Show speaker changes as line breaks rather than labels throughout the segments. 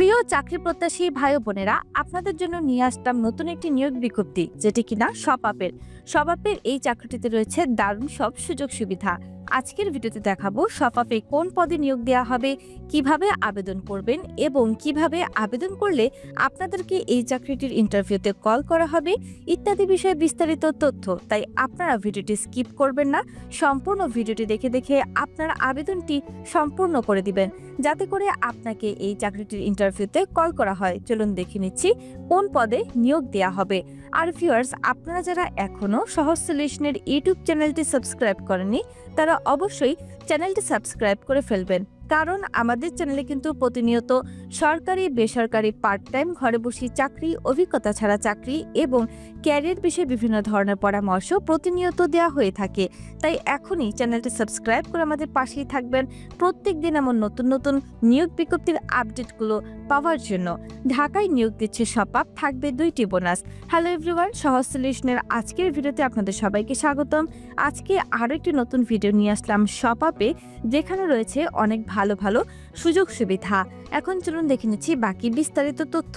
We. চাকরি প্রত্যাশী ভাই বোনেরা, আপনাদের জন্য নিয়ে আসলাম নতুন একটি নিয়োগ বিজ্ঞপ্তি, যেটি কিনা সপাপের সপাপের এই চাকরিটিতে রয়েছে, দারুণ সব সুযোগ সুবিধা। আজকের ভিডিওতে দেখাবো সপাপে কোন পদে নিয়োগ দেওয়া হবে, কীভাবে আবেদন করবেন এবং কীভাবে আবেদন করলে আপনাদেরকে এই চাকরিটির ইন্টারভিউতে কল করা হবে, ইত্যাদি বিষয়ে বিস্তারিত তথ্য। তাই আপনারা ভিডিওটি স্কিপ করবেন না, সম্পূর্ণ ভিডিওটি দেখে দেখে আপনার আবেদনটি সম্পূর্ণ করে দিবেন। যাতে করে আপনাকে এই চাকরিটির ইন্টারভিউতে কল করা হয়। চলুন দেখে নিচ্ছি কোন পদে নিয়োগ দেওয়া হবে। আর ভিউয়ার্স আপনারা যারা এখনও সহজ সলিউশনের ইউটিউব চ্যানেলটি সাবস্ক্রাইব করেননি, তারা অবশ্যই চ্যানেলটি সাবস্ক্রাইব করে ফেলবেন। কারণ আমাদের চ্যানেলে কিন্তু প্রতিনিয়ত সরকারি, বেসরকারি পার্ট টাইম ঘরে বসে চাকরি, অভিজ্ঞতা ছাড়া চাকরি এবং ক্যারিয়ার বিষয়ে বিভিন্ন ধরনের পরামর্শ প্রতিনিয়ত দেওয়া হয়ে থাকে। তাই এখনই চ্যানেলটি সাবস্ক্রাইব করে আমাদের পাশেই থাকবেন। প্রত্যেক দিন এমন নতুন নতুন নিয়োগ বিজ্ঞপ্তির আপডেটগুলো পাওয়ার জন্য ঢাকায় নিয়োগ দিচ্ছে সপাপ থাকবে দুইটি বোনাস। হ্যালো এভরিওয়ান সহজ সলিউশনের আজকের ভিডিওতে আপনাদের সবাইকে স্বাগতম। আজকে আরও একটি নতুন ভিডিও নিয়ে আসলাম সপাপে যেখানে রয়েছে অনেক ভালো ভালো ভালো সুযোগ সুবিধা। এখন চলুন দেখে নিচ্ছি বাকি বিস্তারিত তথ্য।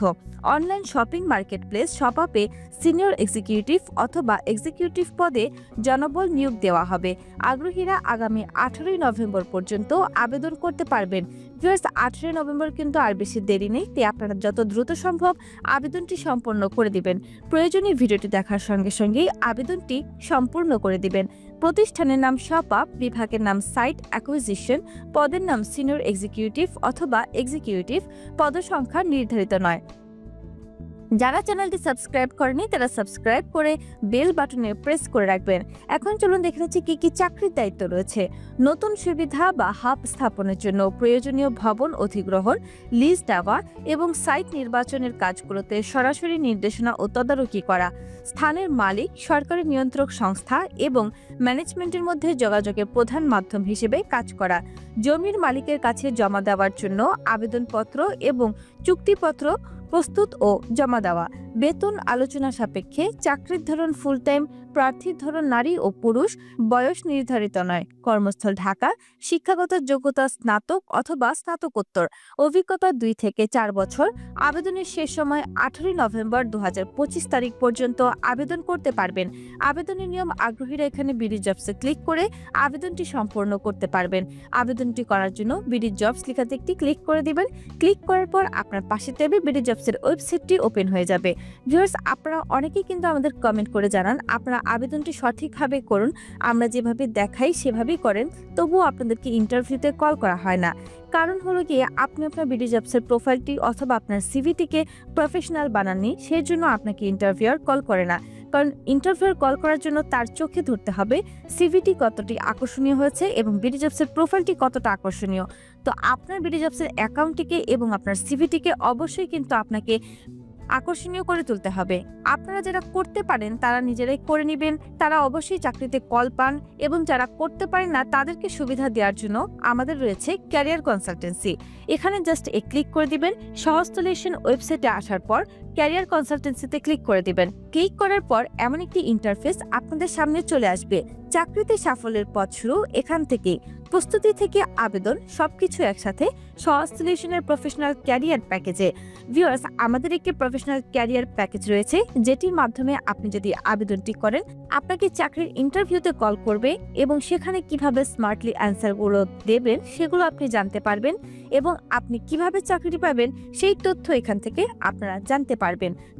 অনলাইন শপিং মার্কেট প্লেস সপাপে সিনিয়র এক্সিকিউটিভ অথবা এক্সিকিউটিভ পদে জনবল নিয়োগ দেওয়া হবে। আগ্রহীরা আগামী আঠারোই নভেম্বর পর্যন্ত আবেদন করতে পারবেন। ভিউয়ার্স, আঠারোই নভেম্বর কিন্তু আর বেশি দেরি নেই, তাই আপনারা যত দ্রুত সম্ভব আবেদনটি সম্পন্ন করে দিবেন। প্রয়োজনীয় ভিডিওটি দেখার সঙ্গে সঙ্গেই আবেদনটি সম্পূর্ণ করে দিবেন। প্রতিষ্ঠানের নাম শপ আপ বিভাগের নাম সাইট অ্যাকুইজিশন, পদের নাম সিনিয়র এক্সিকিউটিভ অথবা এক্সিকিউটিভ, পদসংখ্যা নির্ধারিত নয়। যারা চ্যানেলটি সাবস্ক্রাইব করেনি, তারা সাবস্ক্রাইব করে বেল বাটনে প্রেস করে রাখবেন। এখন চলুন দেখে নিচ্ছি কি কি চাকরির দায়িত্ব রয়েছে। নতুন সুবিধা বা হাব স্থাপনের জন্য প্রয়োজনীয় ভবন অধিগ্রহণ, লিজ দেওয়া এবং সাইট নির্বাচনের কাজগুলোতে সরাসরি নির্দেশনা ও তদারকি করা, স্থানের মালিক, সরকারি নিয়ন্ত্রক সংস্থা এবং ম্যানেজমেন্টের মধ্যে যোগাযোগের প্রধান মাধ্যম হিসেবে কাজ করা, জমির মালিকের কাছে জমা দেওয়ার জন্য আবেদনপত্র এবং চুক্তিপত্র প্রস্তুত ও জমা দেওয়া। বেতন আলোচনা সাপেক্ষে চাকরির ধরন ফুল টাইম প্রার্থীর ধরন নারী ও পুরুষ, বয়স নির্ধারিত নয়। কর্মস্থল ঢাকা, শিক্ষাগত যোগ্যতা স্নাতক অথবা স্নাতকোত্তর। অভিজ্ঞতা দুই থেকে চার বছর। আবেদনের শেষ সময় আঠারোই নভেম্বর দু হাজার পঁচিশ তারিখ পর্যন্ত আবেদন করতে পারবেন। আবেদনের নিয়ম আগ্রহীরা এখানে বিডি জবসে ক্লিক করে আবেদনটি সম্পূর্ণ করতে পারবেন। আবেদনটি করার জন্য বিডি জবস লেখাতে একটি ক্লিক করে দিবেন। ক্লিক করার পর আপনার পাশে টেবিল বিডি জবসের ওয়েবসাইটটি ওপেন হয়ে যাবে। ভিউয়ার্স, আপনারা অনেকেই কিন্তু আমাদের কমেন্ট করে জানান, আপনারা আবেদনটি সঠিকভাবে করুন। আমরা যেভাবে দেখাই সেভাবেই করেন, তবুও আপনাদেরকে ইন্টারভিউতে কল করা হয় না। কারণ হলো গিয়ে আপনি আপনার বিডি জবসের প্রোফাইলটি অথবা আপনার সিভিটিকে প্রফেশনাল বানাননি সেই জন্য আপনাকে ইন্টারভিউয়ার কল করে না। কারণ ইন্টারভিউয়ার কল করার জন্য তার চোখে ধরতে হবে সিভিটি কতটি আকর্ষণীয় হয়েছে এবং বিডি জবসের প্রোফাইলটি কতটা আকর্ষণীয়। তো আপনার বিডি জবসের অ্যাকাউন্টটিকে এবং আপনার সিভিটিকে অবশ্যই কিন্তু আপনাকে আকর্ষণীয় করে তুলতে হবে। আপনারা যারা করতে পারেন, তারা নিজেরাই করে নেবেন। তারা অবশ্যই চাকরিতে কল পান এবং যারা করতে পারেন না, তাদেরকে সুবিধা দেওয়ার জন্য আমাদের রয়েছে ক্যারিয়ার কনসালটেন্সি। এখানে জাস্ট এ ক্লিক করে দিবেন। সহস্তলেশন ওয়েবসাইটে আসার পর ক্যারিয়ার কনসালটেন্সিতে ক্লিক করে দিবেন। ক্লিক করার পর এমন একটি ইন্টারফেস আপনাদের সামনে চলে আসবে। চাকরিতে সাফল্যের পথ শুরু এখান থেকেই। প্রস্তুতি থেকে আবেদন সবকিছু একসাথে সহস্তলেশনের প্রফেশনাল ক্যারিয়ার প্যাকেজে ভিউয়ার্স আমাদের একটি প্রফেশনাল ক্যারিয়ার প্যাকেজ রয়েছে, যেটির মাধ্যমে আপনি যদি আবেদনটি করেন, আপনাকে চাকরির ইন্টারভিউতে কল করবে এবং সেখানে কীভাবে স্মার্টলি অ্যান্সারগুলো দেবেন সেগুলো আপনি জানতে পারবেন এবং আপনি কীভাবে চাকরিটি পাবেন সেই তথ্য এখান থেকে আপনারা জানতে পারবেন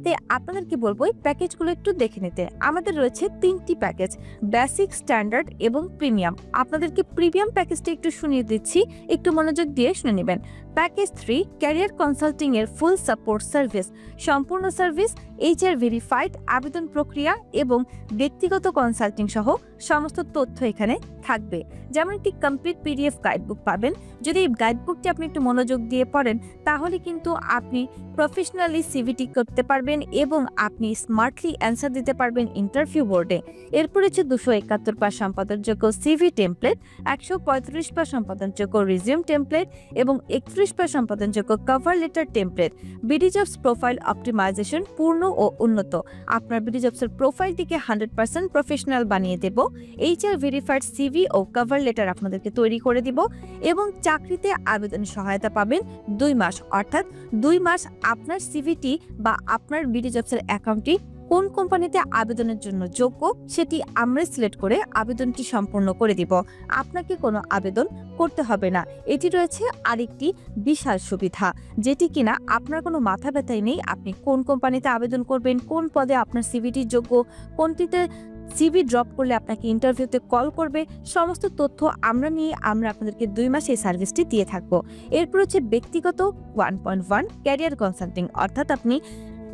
তাই আপনাদেরকে বলব, এই প্যাকেজগুলো একটু দেখে নিতে। আমাদের রয়েছে তিনটি প্যাকেজ, বেসিক, স্ট্যান্ডার্ড এবং প্রিমিয়াম। আপনাদেরকে প্রিমিয়াম প্যাকেজটি একটু শুনিয়ে দিচ্ছি, একটু মনোযোগ দিয়ে শুনে নেবেন। প্যাকেজ থ্রি, ক্যারিয়ার কনসাল্টিং এর ফুল সাপোর্ট সার্ভিস। সম্পূর্ণ সার্ভিস, এইচআর ভেরিফাইড আবেদন প্রক্রিয়া এবং ব্যক্তিগত কনসাল্টিং সহ সমস্ত তথ্য এখানে থাকবে। যেমন একটি কমপ্লিট পিডিএফ গাইডবুক পাবেন। যদি এই গাইডবুকটি আপনি একটু মনোযোগ দিয়ে পড়েন, তাহলে কিন্তু আপনি প্রফেশনালি সিভিটি করতে পারবেন এবং আপনি স্মার্টলি অ্যান্সার দিতে পারবেন ইন্টারভিউ বোর্ডে এরপর হচ্ছে দুশো একাত্তর পার সম্পাদনযোগ্য সিভি টেমপ্লেট একশো পঁয়ত্রিশ পার সম্পাদনযোগ্য রিজিউম টেমপ্লেট এবং একত্রিশ পার সম্পাদনযোগ্য cover letter template BD jobs profile optimization পূর্ণ ও উন্নত। আপনার বিডি জবসের প্রোফাইলটিকে হান্ড্রেড পার্সেন্ট প্রফেশনাল বানিয়ে দেব। এইচআর ভেরিফাইড সিভি ও কভার লেটার আপনাদেরকে তৈরি করে দিব এবং চাকরিতে আবেদনের সহায়তা পাবেন দুই মাস, অর্থাৎ দুই মাস আপনার সিভিটি বা আপনার বিডি জবসের অ্যাকাউন্টটি কোন কোম্পানিতে আবেদনের জন্য যোগ্য সেটি আমরা সিলেক্ট করে আবেদনটি সম্পূর্ণ করে দিব। আপনাকে কোনো আবেদন করতে হবে না। এটি রয়েছে আরেকটি বিশাল সুবিধা, যেটি কিনা আপনার কোনো মাথা ব্যথাই নেই আপনি কোন কোম্পানিতে আবেদন করবেন, কোন পদে আপনার সিভিটি যোগ্য, কোনটিতে সিভি ড্রপ করলে আপনাকে ইন্টারভিউতে কল করবে, সমস্ত তথ্য আমরা নিয়ে আমরা আপনাদেরকে দুই মাসে এই সার্ভিসটি দিয়ে থাকব। এরপর হচ্ছে ব্যক্তিগত one point one career consulting অর্থাৎ আপনি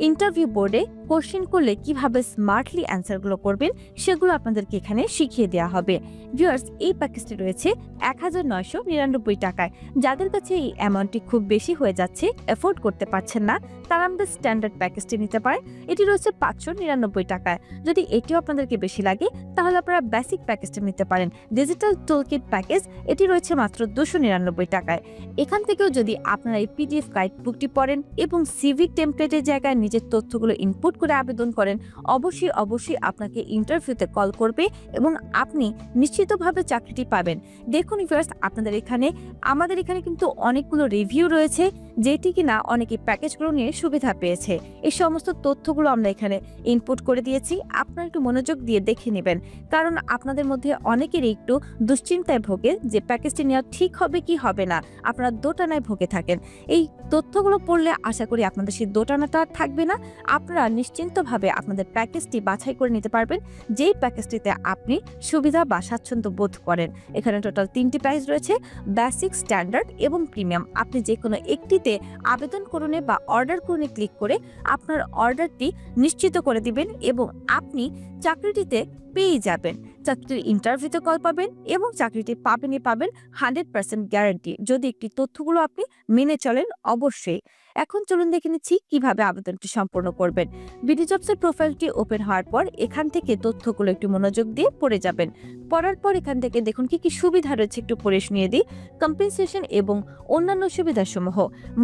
ইন্টারভিউ বোর্ডে কোশ্চেন করলে কীভাবে স্মার্টলি অ্যান্সারগুলো করবেন, সেগুলো আপনাদেরকে এখানে শিখিয়ে দেওয়া হবে। ভিউয়ার্স এই প্যাকেজটি রয়েছে এক হাজার নয়শো নিরানব্বই টাকায়। যাদের কাছে এই অ্যামাউন্টটি খুব বেশি হয়ে যাচ্ছে এফোর্ড করতে পারছেন না, তারা আমাদের স্ট্যান্ডার্ড প্যাকেজটি নিতে পারেন। এটি রয়েছে পাঁচশো নিরানব্বই টাকায়। যদি এটিও আপনাদেরকে বেশি লাগে, তাহলে আপনারা বেসিক প্যাকেজটা নিতে পারেন। ডিজিটাল টুলকিট প্যাকেজ এটি রয়েছে মাত্র দুশো নিরানব্বই টাকায়। এখান থেকেও যদি আপনারা এই পিডিএফ গাইড বুকটি পড়েন এবং সিভিক টেমপ্লেটের জায়গায় নিজের তথ্যগুলো ইনপুট করে আবেদন করেন, অবশ্যই অবশ্যই আপনাকে ইন্টারভিউতে কল করবে এবং আপনি নিশ্চিতভাবে চাকরিটি পাবেন। দেখুন ভিউয়ার্স আপনাদের এখানে, আমাদের এখানে কিন্তু অনেকগুলো রিভিউ রয়েছে, যেটি কিনা অনেকে প্যাকেজগুলো নিয়ে সুবিধা পেয়েছে। এই সমস্ত তথ্যগুলো আমরা এখানে ইনপুট করে দিয়েছি, আপনারা একটু মনোযোগ দিয়ে দেখে নেবেন। কারণ আপনাদের মধ্যে অনেকেরই একটু দুশ্চিন্তায় ভোগে যে প্যাকেজটি নেওয়া ঠিক হবে কি হবে না, আপনারা দোটানায় ভোগে থাকেন। এই তথ্যগুলো পড়লে আশা করি আপনাদের সেই দোটানাটা আর থাকবে না। আপনারা নিশ্চিন্তভাবে আপনাদের প্যাকেজটি বাছাই করে নিতে পারবেন। যেই প্যাকেজটিতে আপনি সুবিধা বা স্বাচ্ছন্দ্য বোধ করেন। এখানে টোটাল তিনটি প্রাইস রয়েছে, বেসিক, স্ট্যান্ডার্ড এবং প্রিমিয়াম। আপনি যে কোনো একটিতে আবেদন করুনে বা অর্ডার করুনে ক্লিক করে আপনার অর্ডারটি নিশ্চিত করে দিবেন এবং আপনি চাকরিটিতে পেয়ে যাবেন। চাকরির ইন্টারভিউতে কল পাবেন এবং চাকরিটি পাবেনই পাবেন হান্ড্রেড পার্সেন্ট গ্যারান্টি যদি একটি তথ্যগুলো আপনি মেনে চলেন, অবশ্যই। এখন চলুন দেখে নিচ্ছি কীভাবে আবেদনটি সম্পূর্ণ করবেন। বিডি জবসের প্রোফাইলটি ওপেন হওয়ার পর এখান থেকে তথ্যগুলো একটু মনোযোগ দিয়ে পড়ে যাবেন। পড়ার পর এখান থেকে দেখুন কি কি সুবিধা রয়েছে একটু পড়ে শুনিয়ে দিই। কম্পেনসেশন এবং অন্যান্য সুবিধাসমূহ।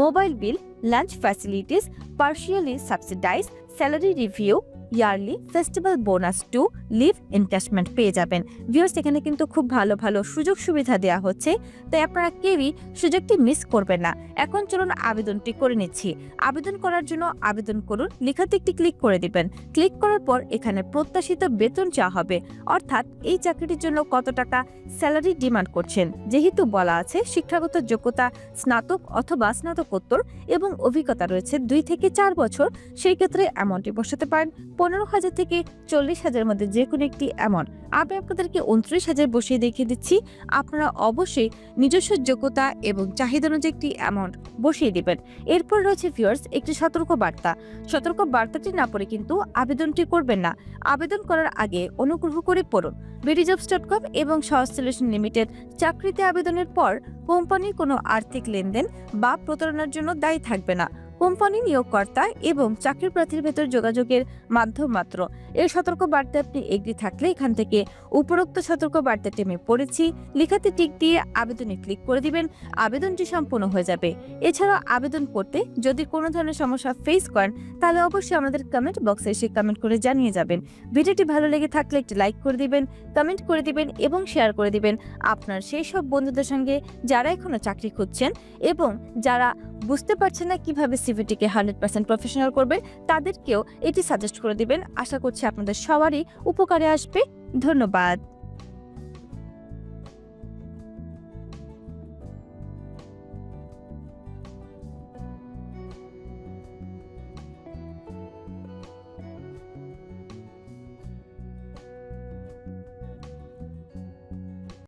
Mobile bill lunch facilities partially subsidise salary review yearly festival bonus two leave encashment পেয়ে যাবেন। ভিউয়ার্স, এখানে কিন্তু খুব ভালো ভালো সুযোগ সুবিধা দেওয়া হচ্ছে। তাই আপনারা কেউই সুযোগটি মিস করবেন না। এখন চলুন আবেদনটি করে নিচ্ছি। আবেদন করার জন্য আবেদন করুন, লেখাতে একটি ক্লিক করে দিবেন। ক্লিক করার পর এখানে প্রত্যাশিত বেতন চাওয়া হবে। অর্থাৎ এই চাকরিটির জন্য কত টাকা স্যালারি ডিমান্ড করছেন, যেহেতু বলা আছে শিক্ষাগত যোগ্যতা, স্নাতক অথবা স্নাতকোত্তর এবং অভিজ্ঞতা রয়েছে দুই থেকে চার বছর, সেই ক্ষেত্রে অ্যামাউন্টটি বসাতে পারেন। পনেরো হাজার থেকে চল্লিশ হাজারের মধ্যে যে কোনো একটি অ্যামাউন্ট আমি আপনাদেরকে উনত্রিশ হাজার বসিয়ে দেখিয়ে দিচ্ছি। আপনারা অবশ্যই নিজস্ব যোগ্যতা এবং চাহিদা অনুযায়ী একটি অ্যামাউন্ট বসিয়ে দেবেন। এরপর রয়েছে ভিউয়ার্স একটি সতর্ক বার্তা। সতর্ক বার্তাটি না পড়ে কিন্তু আবেদনটি করবেন না। আবেদন করার আগে অনুগ্রহ করে পড়ুন। বিডিজবস ডট কম এবং সহজ সলিউশন লিমিটেড চাকরিতে আবেদনের পর কোম্পানির কোনো আর্থিক লেনদেন বা প্রতারণার জন্য দায়ী থাকবে না। কোম্পানি নিয়োগকর্তা এবং চাকরি প্রার্থীর ভেতর যোগাযোগের মাধ্যম মাত্র। এই সতর্ক বার্তা আপনি এগ্রি থাকলে এখান থেকে উপরোক্ত সতর্ক বার্তাটি আমি পড়েছি। লেখাতে টিক দিয়ে আবেদনে ক্লিক করে দিবেন। আবেদনটি সম্পূর্ণ হয়ে যাবে। এছাড়া আবেদন করতে যদি কোনো ধরনের সমস্যা ফেস করেন, তাহলে অবশ্যই আমাদের কমেন্ট বক্সে এসে কমেন্ট করে জানিয়ে যাবেন। ভিডিওটি ভালো লেগে থাকলে একটি লাইক করে দিবেন কমেন্ট করে দিবেন এবং শেয়ার করে দিবেন আপনার সেই সব বন্ধুদের সঙ্গে যারা এখনও চাকরি খুঁজছেন এবং যারা বুঝতে পারছেন না কীভাবে সিভিটিকে হান্ড্রেড পার্সেন্ট প্রফেশনাল করবে, তাদেরকেও এটি সাজেস্ট করে দিবেন। আশা করছি আপনাদের সবারই উপকারে আসবে। ধন্যবাদ।